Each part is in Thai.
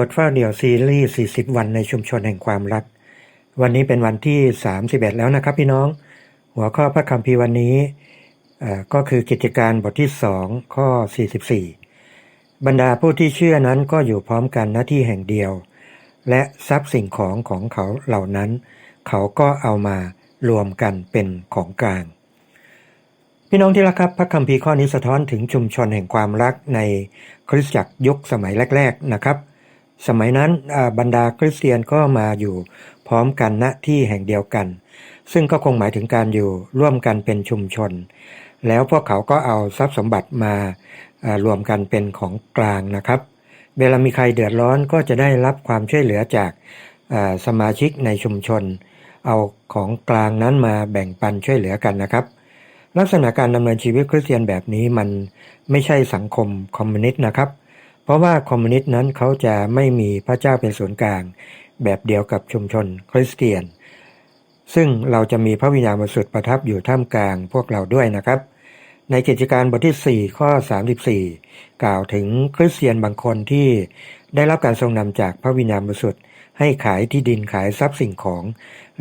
บทเฝ้าเดี่ยวซีรีส์40 วันในชุมชนแห่งความรัก วันนี้เป็นวันที่ 31 แล้วนะครับพี่น้อง หัวข้อพระคำพีร์วันนี้ก็คือกิจการบทที่ 2 ข้อ 44 บรรดาผู้ที่เชื่อนั้นก็อยู่พร้อมกันหน้าที่แห่งเดียว และทรัพย์สิ่งของของเขาเหล่านั้น เขาก็เอามารวมกันเป็นของกลาง พี่น้องที่รักครับพระคัมภีร์ข้อนี้สะท้อนถึงชุมชนแห่งความรักในคริสตจักรยุคสมัยแรก ๆนะครับ สมัยนั้นบรรดาคริสเตียนก็มาอยู่พร้อมกันณที่แห่งเดียวกัน ซึ่งก็คงหมายถึงการอยู่ร่วมกันเป็นชุมชน แล้วพวกเขาก็เอาทรัพย์สมบัติมารวมกันเป็นของกลางนะครับ เวลามีใครเดือดร้อนก็จะได้รับความช่วยเหลือจากสมาชิกในชุมชน เอาของกลางนั้นมาแบ่งปันช่วยเหลือกันนะครับ ลักษณะการดำเนินชีวิตคริสเตียนแบบนี้มันไม่ใช่สังคมคอมมิวนิสต์นะครับ เพราะว่าคอมมิวนิสต์นั้นเขาจะไม่มีพระเจ้าเป็นศูนย์กลาง แบบเดียวกับชุมชนคริสเตียน ซึ่งเราจะมีพระวิญญาณบริสุทธิ์ประทับอยู่ท่ามกลางพวกเราด้วยนะครับ ในกิจการบทที่ 4 ข้อ 34 กล่าวถึงคริสเตียนบางคนที่ได้รับการทรงนำจากพระวิญญาณบริสุทธิ์ให้ขายที่ดินขายทรัพย์สิ่งของ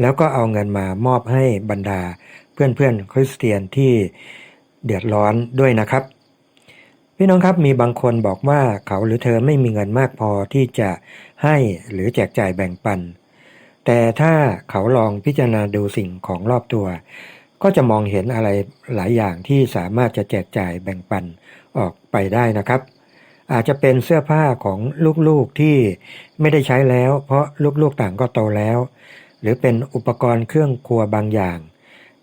แล้วก็เอาเงินมามอบให้บรรดาเพื่อนๆคริสเตียนที่เดือดร้อนด้วยนะครับ พี่น้องครับมีบางคนบอกว่าเขาหรือเธอไม่มีเงินมากพอที่จะให้หรือแจกจ่ายแบ่งปัน แต่ถ้าเขาลองพิจารณาดูสิ่งของรอบตัว ก็จะมองเห็นอะไรหลายอย่างที่สามารถจะแจกจ่ายแบ่งปันออกไปได้นะครับ อาจจะเป็นเสื้อผ้าของลูกๆที่ไม่ได้ใช้แล้ว เพราะลูกๆต่างก็โตแล้ว หรือเป็นอุปกรณ์เครื่องครัวบางอย่าง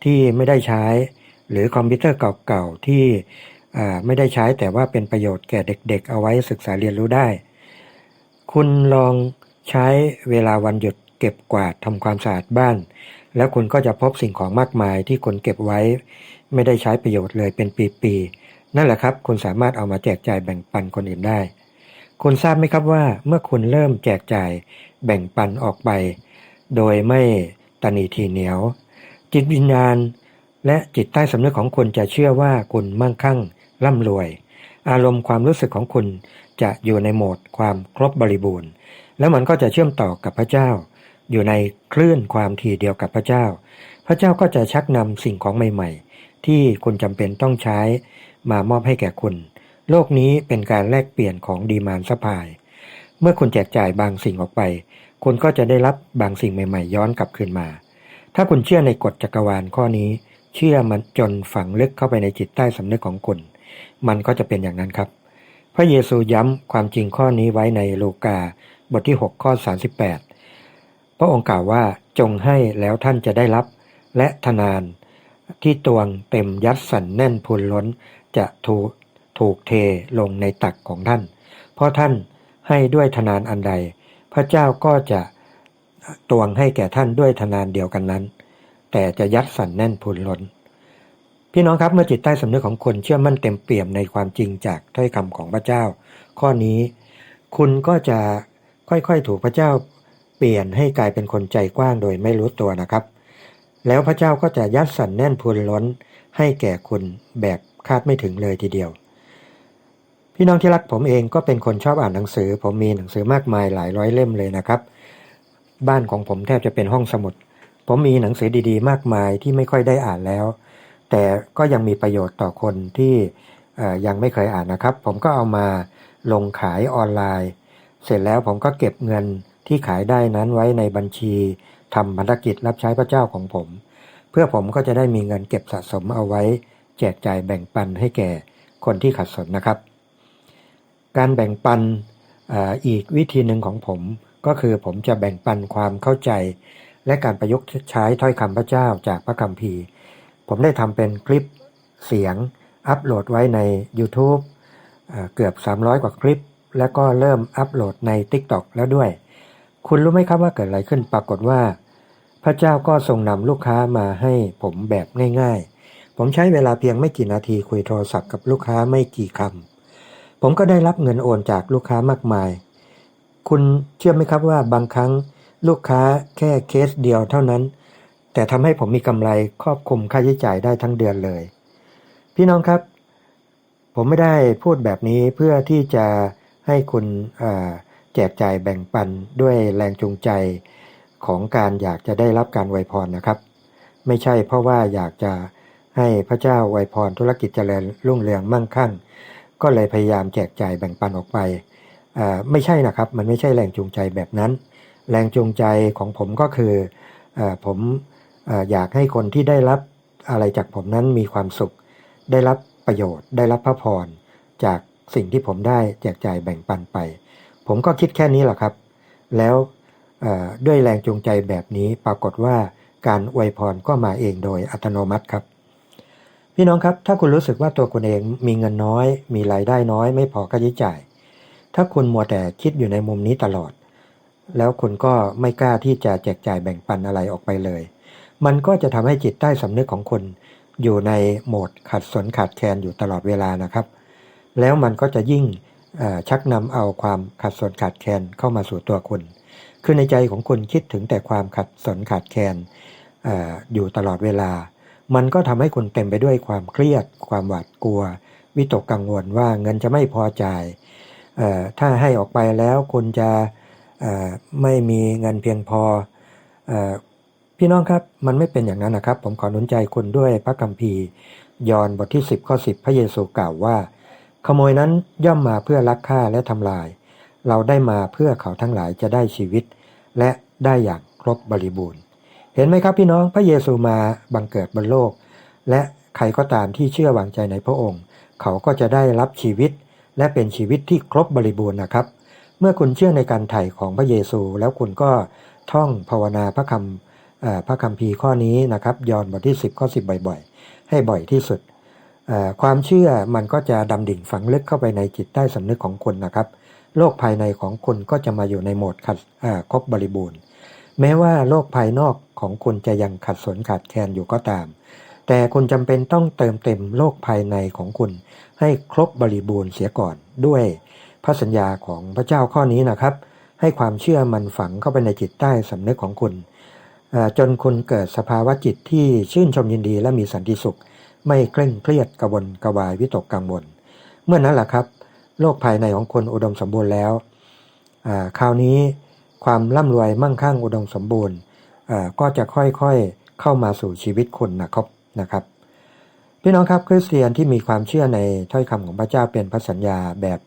ที่ไม่ได้ใช้ หรือคอมพิวเตอร์เก่าๆที่ ไม่ได้ใช้แต่ว่าเป็นประโยชน์แก่เด็กๆ เอาไว้ศึกษาเรียนรู้ได้ คุณลองใช้เวลาวันหยุดเก็บกวาดทำความสะอาดบ้าน แล้วคุณก็จะพบสิ่งของมากมายที่คุณเก็บไว้ ไม่ได้ใช้ประโยชน์เลยเป็นปีๆนั่นแหละครับ คุณสามารถเอามาแจกจ่ายแบ่งปันคนอื่นได้ คุณทราบไหมครับว่าเมื่อคุณเริ่มแจกจ่ายแบ่งปันออกไป โดยไม่ตนีทีเหนียว จิตวิญญาณ และจิตใต้สำนึกของคุณจะเชื่อว่าคุณมั่งคั่ง ร่ำรวย อารมณ์ความรู้สึกของคุณจะอยู่ในโหมดความครบบริบูรณ์ แล้วมันก็จะเชื่อมต่อกับพระเจ้า อยู่ในคลื่นความถี่เดียวกับพระเจ้า พระเจ้าก็จะชักนำสิ่งของใหม่ ๆ ที่คุณจำเป็นต้องใช้มามอบให้แก่คุณ โลกนี้เป็นการแลกเปลี่ยนของดีมานสปาย เมื่อคุณแจกจ่ายบางสิ่งออกไป คุณก็จะได้รับบางสิ่งใหม่ ๆ ย้อนกลับคืนมา ถ้าคุณเชื่อในกฎจักรวาลข้อนี้ เชื่อมันจนฝังลึกเข้าไปในจิตใต้สำนึกของคุณ มันก็จะเป็นอย่างนั้นครับ พระเยซูย้ำความจริงข้อนี้ไว้ในลูกาบทที่ 6 ข้อ 38 พระองค์กล่าวว่าจงให้แล้วท่านจะได้รับ และทนานที่ตวงเต็มยัดสันแน่นพูนล้นจะถูกถูกเทลงในตักของท่าน เพราะท่านให้ด้วยทนานอันใด พระเจ้าก็จะตวงให้แก่ท่านด้วยทนานเดียวกันนั้น แต่จะยัดสันแน่นพูนล้น พี่น้องครับเมื่อจิตใต้สำนึกของคนเชื่อมั่นเต็มเปี่ยมในความจริงจากถ้อยคำของพระเจ้า ข้อนี้คุณก็จะค่อยๆถูกพระเจ้าเปลี่ยนให้กลายเป็นคนใจกว้างโดยไม่รู้ตัวนะครับ แล้วพระเจ้าก็จะยัดสันแน่นพูนล้น ให้แก่คุณแบบคาดไม่ถึงเลยทีเดียว พี่น้องที่รักผมเองก็เป็นคนชอบอ่านหนังสือ ผมมีหนังสือมากมายหลายร้อยเล่มเลยนะครับ บ้านของผมแทบจะเป็นห้องสมุด ผมมีหนังสือดีๆ มากมายที่ไม่ค่อยได้อ่านแล้ว แต่ก็ยังมีประโยชน์ต่อคนที่ยังไม่เคยอ่านนะครับ ผมก็เอามาลงขายออนไลน์ เสร็จแล้วผมก็เก็บเงินที่ขายได้นั้นไว้ในบัญชีทำพันธกิจรับใช้พระเจ้าของผม เพื่อผมก็จะได้มีเงินเก็บสะสมเอาไว้ แจกจ่ายแบ่งปันให้แก่คนที่ขัดสนนะครับ การแบ่งปันอออีกวิธีหนึ่งของผมก็คือผมจะแบ่งปันความเข้าใจ และการประยุกต์ใช้ถ้อยคำพระเจ้าจากพระคัมภีร์ ผมได้ทำเป็นคลิปเสียงอัปโหลดไว้ใน YouTube เอ่อเกือบ 300 กว่าคลิป แล้วก็เริ่มอัปโหลดใน TikTok แล้วด้วย คุณรู้ไหมครับว่าเกิดอะไรขึ้นปรากฏว่า พระเจ้าก็ทรงนำลูกค้ามาให้ผมแบบง่าย ๆ ผมใช้เวลาเพียงไม่กี่นาทีคุยโทรศัพท์กับลูกค้าไม่กี่คำผมก็ได้รับเงินโอนจากลูกค้ามากมาย คุณเชื่อไหมครับว่าบางครั้งลูกค้าแค่เคสเดียวเท่านั้น แต่ทำให้ผมมีกำไรครอบคลุมค่าใช้จ่ายได้ทั้งเดือนเลย พี่น้องครับ ผมไม่ได้พูดแบบนี้เพื่อที่จะให้คุณแจกจ่ายแบ่งปันด้วยแรงจูงใจของการอยากจะได้รับการไวพรนะครับ ไม่ใช่เพราะว่าอยากจะให้พระเจ้าไวพรธุรกิจเจริญรุ่งเรืองมั่งคั่ง ก็เลยพยายามแจกจ่ายแบ่งปันออกไปไม่ใช่นะครับ มันไม่ใช่แรงจูงใจแบบนั้น แรงจูงใจของผมก็คืออผม อยากให้คนที่ได้รับอะไรจากผมนั้นมีความสุข ได้รับประโยชน์ ได้รับพระพร จากสิ่งที่ผมได้แจกจ่ายแบ่งปันไป ผมก็คิดแค่นี้แหละครับ แล้วด้วยแรงจูงใจแบบนี้ปรากฏว่าการอวยพรก็มาเองโดยอัตโนมัติครับ พี่น้องครับ ถ้าคุณรู้สึกว่าตัวคุณเองมีเงินน้อย มีรายได้น้อย ไม่พอค่าใช้จ่าย ถ้าคุณมัวแต่คิดอยู่ในมุมนี้ตลอด แล้วคุณก็ไม่กล้าที่จะแจกจ่ายแบ่งปันอะไรออกไปเลย มันก็จะทำให้จิตใต้สำนึกของคุณอยู่ในโหมดขัดสนขาดแคลนอยู่ตลอดเวลานะครับ แล้วมันก็จะยิ่งชักนำเอาความขัดสนขาดแคลนเข้ามาสู่ตัวคุณ คือในใจของคุณคิดถึงแต่ความขัดสนขาดแคลนออยู่ตลอดเวลา มันก็ทำให้คุณเต็มไปด้วยความเครียด ความหวาดกลัว วิตกกังวลว่าเงินจะไม่พอจ่ายถ้าให้ออกไปแล้วคุณจะไม่มีเงินเพียงพออ พี่น้องครับมันไม่เป็นอย่างนั้นนะครับ ผมขอหนุนใจคุณด้วยพระคัมภีร์ ยอห์นบทที่ 10ข้อ10 พระเยซูกล่าวว่า ขโมยนั้นย่อมมาเพื่อลักฆ่าและทำลาย เราได้มาเพื่อเขาทั้งหลายจะได้ชีวิต และได้อย่างครบบริบูรณ์ เห็นไหมครับพี่น้องพระเยซูมาบังเกิดบนโลก และใครก็ตามที่เชื่อวางใจในพระองค์ เขาก็จะได้รับชีวิต และเป็นชีวิตที่ครบบริบูรณ์นะครับ เมื่อคุณเชื่อในการไถ่ของพระเยซูแล้วคุณก็ท่องภาวนาพระคำ พระคัมภีร์ข้อนี้นะครับยอนบทที่ 10 ข้อ 10 บ่อยๆ ให้บ่อยที่สุด ความเชื่อมันก็จะดำดิ่งฝังลึกเข้าไปในจิตใต้สำนึกของคุณนะครับ โลกภายในของคุณก็จะมาอยู่ในโหมดขัดครบบริบูรณ์ แม้ว่าโลกภายนอกของคุณจะยังขัดสนขาดแคลนอยู่ก็ตาม แต่คุณจำเป็นต้องเติมเต็มโลกภายในของคุณ ให้ครบบริบูรณ์เสียก่อนด้วยพระสัญญาของพระเจ้าข้อนี้นะครับ ให้ความเชื่อมันฝังเข้าไปในจิตใต้สำนึกของคุณ จนคุณเกิดสภาวะจิตที่ชื่นชมยินดีและมีสันติสุข ไม่เคร่งเครียดกระวนกระวายวิตกกังวล เมื่อนั้นแหละครับ โลกภายในของคนอุดมสมบูรณ์แล้วคราวนี้ความร่ำรวยมั่งคั่งอุดมสมบูรณ์ก็จะค่อยๆเข้ามาสู่ชีวิตคุณนะครับนะครับพี่น้องครับคริสเตียนที่มีความเชื่อในถ้อยคำของพระเจ้าเป็นพระสัญญาแบบ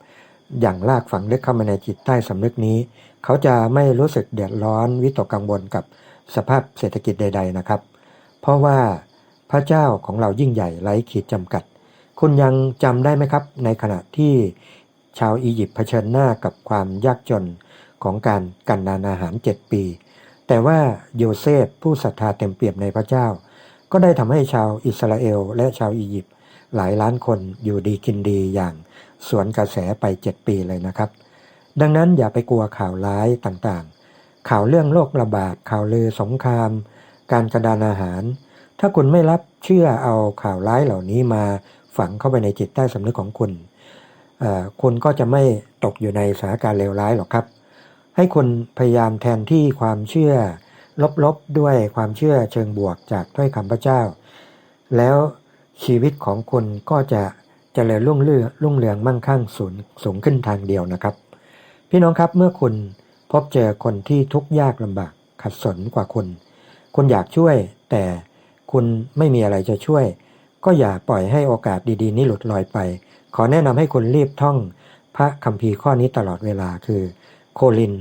อย่างลากฝังลึกเข้ามาในจิตใต้สำนึกนี้ เขาจะไม่รู้สึกเดือดร้อนวิตกกังวลกับ สภาพเศรษฐกิจใด ๆนะครับ เพราะว่าพระเจ้าของเรายิ่งใหญ่ไร้ขีดจำกัด คุณยังจำได้ไหมครับ ในขณะที่ชาวอียิปต์เผชิญหน้ากับความยากจนของการกันดานอาหาร 7 ปี แต่ว่าโยเซฟผู้ศรัทธาเต็มเปี่ยมในพระเจ้า ก็ได้ทำให้ชาวอิสราเอลและชาวอียิปต์หลายล้านคนอยู่ดีกินดีอย่างสวนกระแสไป 7 ปีเลยนะครับ ดังนั้นอย่าไปกลัวข่าวร้ายต่างๆ ข่าวเรื่องโรคระบาด ข่าวลือสงคราม การกระดานอาหาร ถ้าคุณไม่รับเชื่อเอาข่าวร้ายเหล่านี้มาฝังเข้าไปในจิตใต้สำนึกของคุณ คุณก็จะไม่ตกอยู่ในสถานการณ์เลวร้ายหรอกครับ ให้คุณพยายามแทนที่ความเชื่อ ลบๆด้วยความเชื่อเชิงบวกจากถ้อยคำพระเจ้า แล้วชีวิตของคุณก็จะเจริญรุ่งเรืองรุ่งเรืองมั่งคั่งสูงสูงขึ้นทางเดียวนะครับ พี่น้องครับเมื่อคุณ บเจอคนที่ทุกข์ยากลำบากขัดสนกว่าคุณ คุณอยากช่วย แต่คุณไม่มีอะไรจะช่วย ก็อย่าปล่อยให้โอกาสดีๆ นี้หลุดลอยไป ขอแนะนำให้คุณรีบท่อง พระคัมภีร์ข้อนี้ตลอดเวลาคือ โคลิน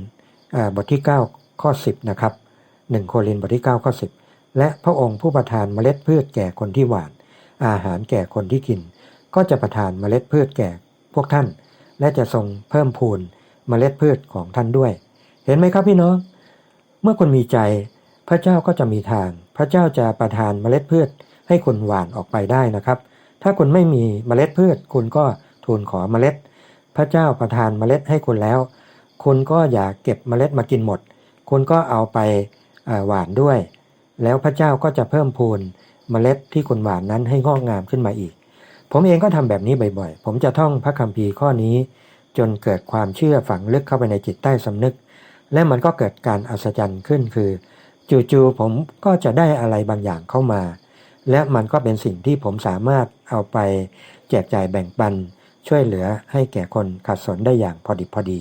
บทที่ 9 ข้อ 10 นะครับ 1 โคลินบทที่ 9 ข้อ 10 และพระองค์ผู้ประทานเมล็ดพืชแก่คนที่หวาน อาหารแก่คนที่กิน ก็จะประทานเมล็ดพืชแก่พวกท่าน และจะทรงเพิ่มพูนเมล็ดพืชของท่านด้วย เห็นไหมครับพี่น้อง เมื่อคุณมีใจ พระเจ้าก็จะมีทาง พระเจ้าจะประทานเมล็ดพืชให้คุณหว่านออกไปได้นะครับ ถ้าคุณไม่มีเมล็ดพืชคุณก็ทูลขอเมล็ด พระเจ้าประทานเมล็ดให้คุณแล้ว คุณก็อย่าเก็บเมล็ดมากินหมด คุณก็เอาไปหว่านด้วย แล้วพระเจ้าก็จะเพิ่มพูนเมล็ดที่คุณหว่านนั้นให้งอกงามขึ้นมาอีก ผมเองก็ทำแบบนี้บ่อยๆ ผมจะท่องพระคัมภีร์ข้อนี้ จนเกิดความเชื่อฝังลึกเข้าไปในจิตใต้สำนึก และมันก็เกิดการอัศจรรย์ขึ้นคือ จู่ๆผมก็จะได้อะไรบางอย่างเข้ามา และมันก็เป็นสิ่งที่ผมสามารถเอาไปแจกจ่ายแบ่งปัน ช่วยเหลือให้แก่คนขัดสนได้อย่างพอดิบพอดี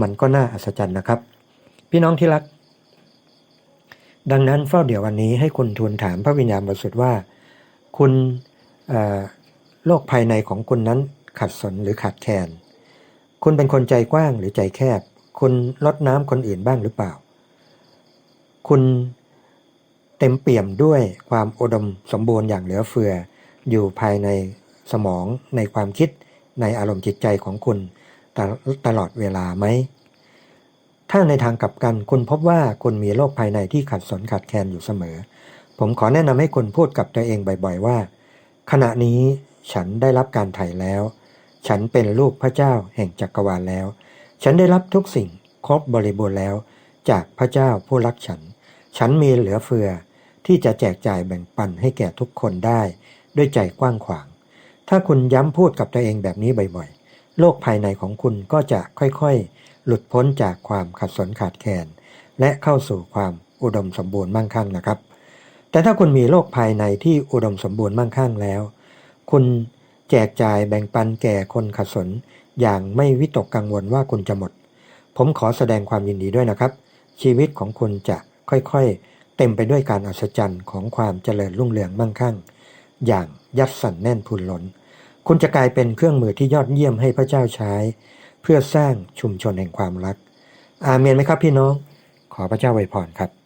มันก็น่าอัศจรรย์นะครับ พี่น้องที่รัก ดังนั้นเฝ้าเดี๋ยววันนี้ให้คุณทูลถามพระวิญญาณบริสุทธิ์ว่า คุณโลกภายในของคุณนั้นขัดสนหรือขาดแคลนคุณเป็นคนใจกว้างหรือใจแคบ คุณลดน้ำคนอื่นบ้างหรือเปล่า คุณเต็มเปี่ยมด้วยความอุดมสมบูรณ์อย่างเหลือเฟือ อยู่ภายในสมองในความคิดในอารมณ์จิตใจของคุณตลตลอดเวลาไหม ถ้าในทางกลับกันคุณพบว่าคุณมีโรคภายในที่ขัดสนขาดแคลนอยู่เสมอ ผมขอแนะนำให้คุณพูดกับตัวเองบ่อย ๆ ว่า ขณะนี้ฉันได้รับการไถ่แล้ว ฉันเป็นลูกพระเจ้าแห่งจักรวาลแล้ว ฉันได้รับทุกสิ่งครบบริบูรณ์แล้ว จากพระเจ้าผู้รักฉัน ฉันมีเหลือเฟือที่จะแจกจ่ายแบ่งปันให้แก่ทุกคนได้ด้วยใจกว้างขวาง ถ้าคุณย้ำพูดกับตัวเองแบบนี้บ่อยๆ โลกภายในของคุณก็จะค่อยๆ หลุดพ้นจากความขัดสนขาดแคลนและเข้าสู่ความอุดมสมบูรณ์มั่งคั่งนะครับ แต่ถ้าคุณมีโลกภายในที่อุดมสมบูรณ์มั่งคั่งแล้ว คุณแจกจ่ายแบ่งปันแก่คนขัดสน อย่างไม่วิตกกังวลว่าคุณจะหมด ผมขอแสดงความยินดีด้วยนะครับ ชีวิตของคุณจะค่อยๆ เต็มไปด้วยการอัศจรรย์ของความเจริญรุ่งเรืองมั่งคั่ง อย่างยัดสั่นแน่นพูนล้นคุณจะกลายเป็นเครื่องมือที่ยอดเยี่ยมให้พระเจ้าใช้ เพื่อสร้างชุมชนแห่งความรัก อาเมนไหมครับพี่น้อง ขอพระเจ้าไวยพรครับ